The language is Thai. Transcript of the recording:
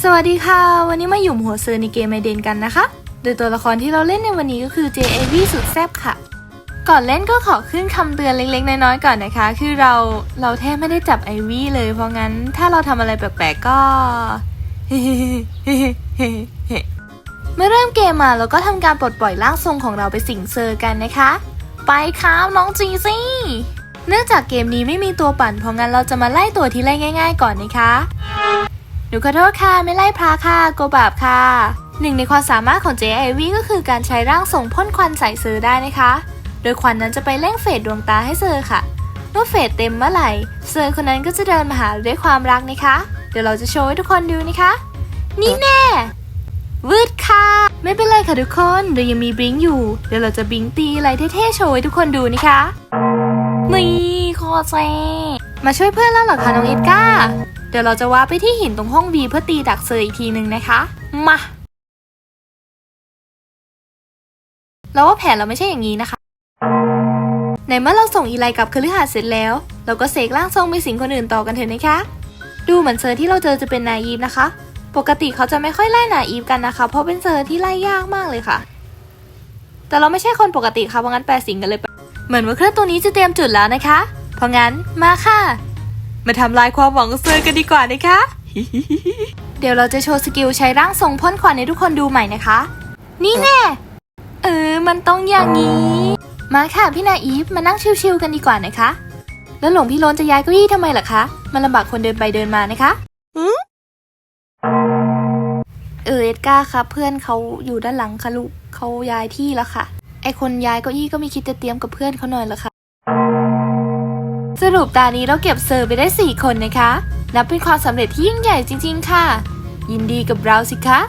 สวัสดีค่ะ วันนี้มาหยุ่มหัวเซอร์ในเกมไอเดนกันนะคะ โดยตัวละครที่เราเล่นในวันนี้ก็คือ JAV สุดแซ่บค่ะ ก่อนเล่นก็ขอขึ้นคำเตือนเล็กๆ น้อยๆก่อนนะคะ คือเราเราแทบไม่ได้จับไอวี่เลย เพราะงั้นถ้าเราทำอะไรแปลกๆก็เมื่อเริ่มเกมมาเราก็ทำการปลดปล่อยร่างทรงของเราไปสิงเซอร์กันนะคะ ไปครับน้องจีซี่เนื่องจากเกมนี้ไม่มีตัวปั่นเพราะงั้นเราจะมาไล่ตัวที่ไล่ง่าย ๆ ก่อนนะคะ นูขอโทษค่ะ ไม่ไล่พระค่ะโกบาบค่ะ หนึ่งในความสามารถของ JIV ก็คือการใช้ร่างทรงพ่นควันใส่เซอร์ได้นะคะ โดยควันนั้นจะไปเร่งเฟดดวงตาให้เซอร์ค่ะ เมื่อเฟดเต็มเมื่อไหร่ เซอร์คนนั้นก็จะเดินมาหาด้วยความรักนะคะ เดี๋ยวเราจะโชว์ให้ทุกคนดูนะคะ นี่แน่ วืดค่ะ ไม่เป็นไรค่ะทุกคน เรายังมีบลิงอยู่ เดี๋ยวเราจะบลิงตีอะไรเท่ๆโชว์ให้ทุกคนดูนะคะนี่โคตรเซมาช่วยเพื่อนแล้วเหรอคะน้องเอ็ดก้า เดี๋ยวเราจะว้าไปที่หินตรงห้อง V เพื่อตีดักเซอร์อีกทีหนึ่งนะคะ มาเราว่าแผนเราไม่ใช่อย่างนี้นะคะ ในเมื่อเราส่งอีไลกลับคฤหาสน์เสร็จแล้ว เราก็เสกร่างทรงไปสิงคนอื่นต่อกันเถอะนะคะ ดูเหมือนเซอร์ที่เราเจอจะเป็นนาอีฟนะคะ ปกติเขาจะไม่ค่อยไล่นาอีฟกันนะคะ เพราะเป็นเซอร์ที่ไล่ยากมากเลยค่ะ แต่เราไม่ใช่คนปกติค่ะเพราะงั้นแปลสิงกันเลยปเหมือนว่าเครื่องตัวนี้จะเตรียมจุดแล้วนะคะ เพราะงั้นมาค่ะ มาทำลายความหวังของเซอร์กันดีกว่านะคะ เดี๋ยวเราจะโชว์สกิลใช้ร่างทรงพ่นควันให้ทุกคนดูใหม่นะคะ นี่แน่ เออ มันต้องอย่างนี้ มาค่ะพี่นาอีฟมานั่งชิวๆกันดีกว่านะคะ แล้วหลวงพี่โลนจะย้ายเก้าอี้ทำไมล่ะคะ มันลำบากคนเดินไปเดินมานะคะเออเอ็ดการ์ครับเพื่อนเขาอยู่ด้านหลังค่ะลูกเขาย้ายที่แล้วค่ะ ไอคนย้ายเก้าอี้ก็ไม่คิดจะเตรียมกับเพื่อนเขาหน่อยเหรอคะ สรุปตานี้เราเก็บเซอร์ไปได้ 4 คนนะคะ นับเป็นความสำเร็จที่ยิ่งใหญ่จริง ๆ ค่ะ ยินดีกับเราสิคะ